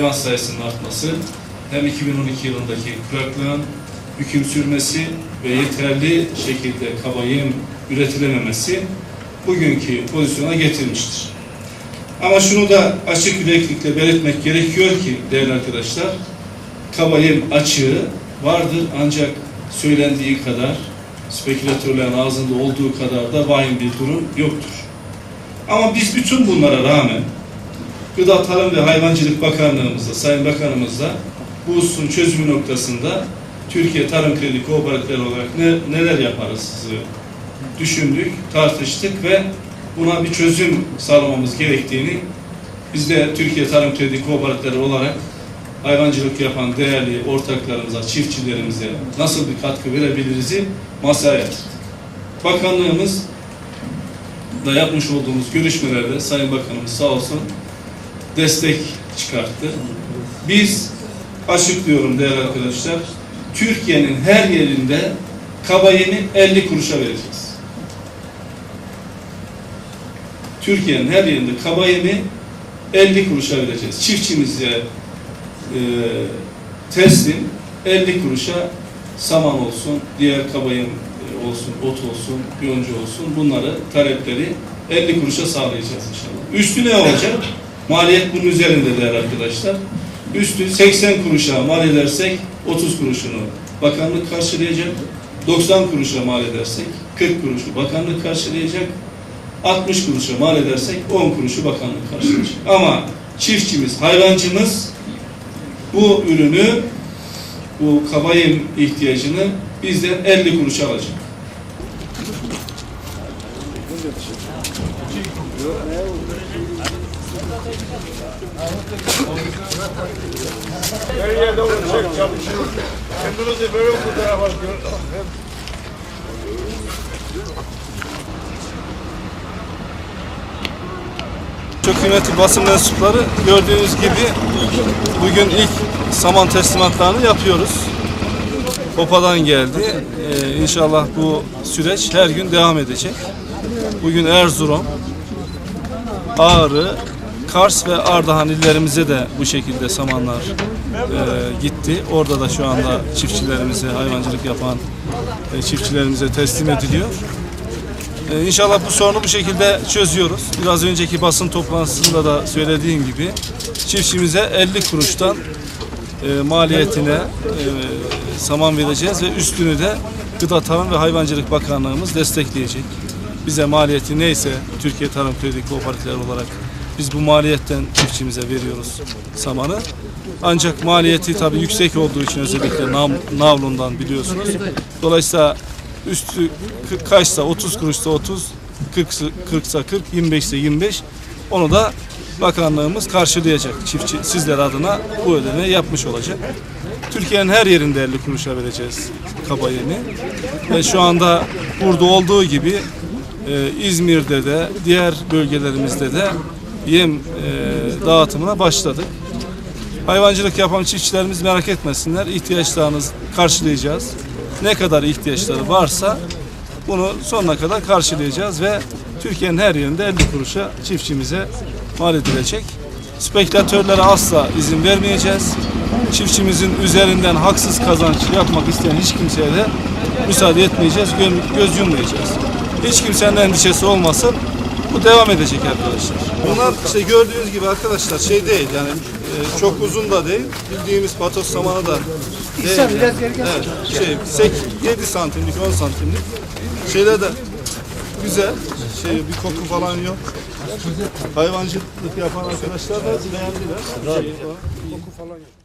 hayvan sayısının artması hem 2012 yılındaki kuraklığın hüküm sürmesi ve yeterli şekilde kaba yem üretilememesi bugünkü pozisyona getirmiştir. Ama şunu da açık yüreklikle belirtmek gerekiyor ki değerli arkadaşlar, kaba yem açığı vardır ancak söylendiği kadar spekülatörlerin ağzında olduğu kadar da vahim bir durum yoktur. Ama biz bütün bunlara rağmen Gıda Tarım ve Hayvancılık Bakanlığımızla, Sayın Bakanımızla bu hususun çözümü noktasında Türkiye Tarım Kredi Kooperatifleri olarak ne, neler yaparız düşündük, tartıştık ve buna bir çözüm sağlamamız gerektiğini biz de Türkiye Tarım Kredi Kooperatifleri olarak hayvancılık yapan değerli ortaklarımıza, çiftçilerimize nasıl bir katkı verebiliriz'i masaya yatırdık. Bakanlığımız da yapmış olduğumuz görüşmelerde Sayın Bakanımız sağ olsun destek çıkarttı. Biz açıklıyorum değerli arkadaşlar, Türkiye'nin her yerinde kaba yemi 50 kuruşa vereceğiz. Türkiye'nin her yerinde kaba yemi 50 kuruşa vereceğiz. Çiftçimize e, teslim 50 kuruşa saman olsun, diğer kaba yem e, olsun, ot olsun, yonca olsun bunları talepleri 50 kuruşa sağlayacağız inşallah. Üstü ne olacak? Maliyet bunun üzerinde değerli arkadaşlar. Üstü 80 kuruşa mal edersek 30 kuruşunu bakanlık karşılayacak. 90 kuruşa mal edersek 40 kuruşu bakanlık karşılayacak. 60 kuruşa mal edersek 10 kuruşu bakanlık karşılayacak. Ama çiftçimiz, hayvancımız bu ürünü, bu kabayem ihtiyacını bizden 50 kuruşa alacak. Her yerde olacak çalışıyor. Kendinizi böyle bu tarafa. Çok kıymetli basın mensupları gördüğünüz gibi bugün ilk saman teslimatlarını yapıyoruz. Hopadan geldi. Ee, inşallah bu süreç her gün devam edecek. Bugün Erzurum, Ağrı, Kars ve Ardahan illerimize de bu şekilde samanlar e, gitti. Orada da şu anda çiftçilerimize, hayvancılık yapan e, çiftçilerimize teslim ediliyor. Ee, İnşallah bu sorunu bu şekilde çözüyoruz. Biraz önceki basın toplantısında da söylediğim gibi çiftçimize 50 kuruştan e, maliyetine e, saman vereceğiz ve üstünü de Gıda Tarım ve Hayvancılık Bakanlığımız destekleyecek. Bize maliyeti neyse Türkiye Tarım Kredi Kooperatifleri olarak biz bu maliyetten çiftçimize veriyoruz samanı. Ancak maliyeti tabii yüksek olduğu için özellikle nav- navlundan biliyorsunuz. Dolayısıyla üstü kaçsa 30 kuruşsa 30, 40 40'sa 40, 25 ise 25. Onu da bakanlığımız karşılayacak. Çiftçi sizler adına bu ödemeyi yapmış olacak. Türkiye'nin her yerinde 50 kuruşa vereceğiz kaba yemi. Ve şu anda burada olduğu gibi e, İzmir'de de diğer bölgelerimizde de yem e, dağıtımına başladık. Hayvancılık yapan çiftçilerimiz merak etmesinler. İhtiyaçlarını karşılayacağız. Ne kadar ihtiyaçları varsa bunu sonuna kadar karşılayacağız ve Türkiye'nin her yerinde 50 kuruşa çiftçimize mal edilecek. Spekülatörlere asla izin vermeyeceğiz. Çiftçimizin üzerinden haksız kazanç yapmak isteyen hiç kimseye de müsaade etmeyeceğiz, gö- göz yummayacağız. Hiç kimsenin endişesi olmasın. Bu devam edecek arkadaşlar. Bunlar işte gördüğünüz gibi arkadaşlar şey değil yani e, çok uzun da değil. Bildiğimiz patos samanı da değil. yani. Evet, şey 8, 7 santimlik 10 santimlik şeyler de güzel. Şey bir koku falan yok. Hayvancılık yapan arkadaşlar da beğendiler. Şey, koku falan yok.